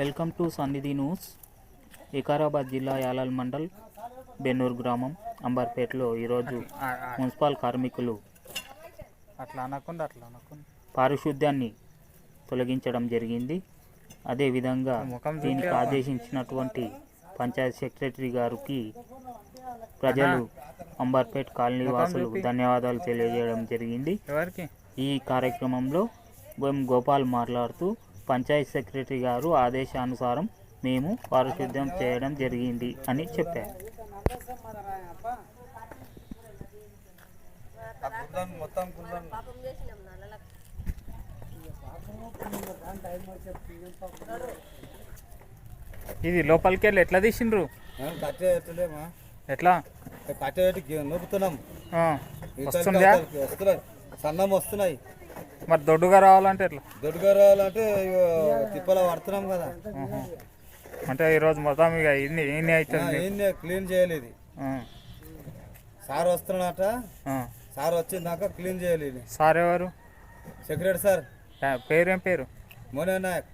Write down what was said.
Welcome to Sannidhi news. Vikarabad జిల్లా యాలాల్ మండల్ బెన్నూరు గ్రామం అంబర్పేటలో ఈరోజు మున్సిపల్ కార్మికులు అట్లా అనకుండా అట్లా అనకుండా. పారిశుద్ధ్యాన్ని తొలగించడం జరిగింది. అదేవిధంగా దీనికి. ఆదేశించినటువంటి పంచాయత్ సెక్రటరీ గారికి ప్రజలు అంబర్పేట్ కాలనీ వాసులు. ధన్యవాదాలు తెలియజేయడం జరిగింది. ఈ కార్యక్రమంలో ఎం గోపాల్ మాట్లాడుతూ పంచాయత్ సెక్రటరీ గారు ఆదేశానుసారం మేము పారిశుద్ధ్యం చేయడం జరిగింది అని చెప్పారు. ఇది లోపలికి వెళ్ళి ఎట్లా తీసిండ్రు? ఎట్లా? కట్టేటి నొప్పుతున్నాం వస్తుందా? సన్నం వస్తున్నాయి. మరి దొడ్డుగా రావాలంటే ఎట్లా? దొడ్డుగా రావాలంటే తిప్పల పడుతున్నాం కదా. అంటే ఈరోజు మొత్తం ఇక ఇన్ని ఇన్ని అవుతుంది. ఏంది క్లీన్ చేయలేదు సార్ వస్తున్నాడట. ఆ. సార్ వచ్చిందాక క్లీన్ చేయలేదు సార్ ఎవరు? Secretary sir. పేరేం పేరు? మోనే నాయక్.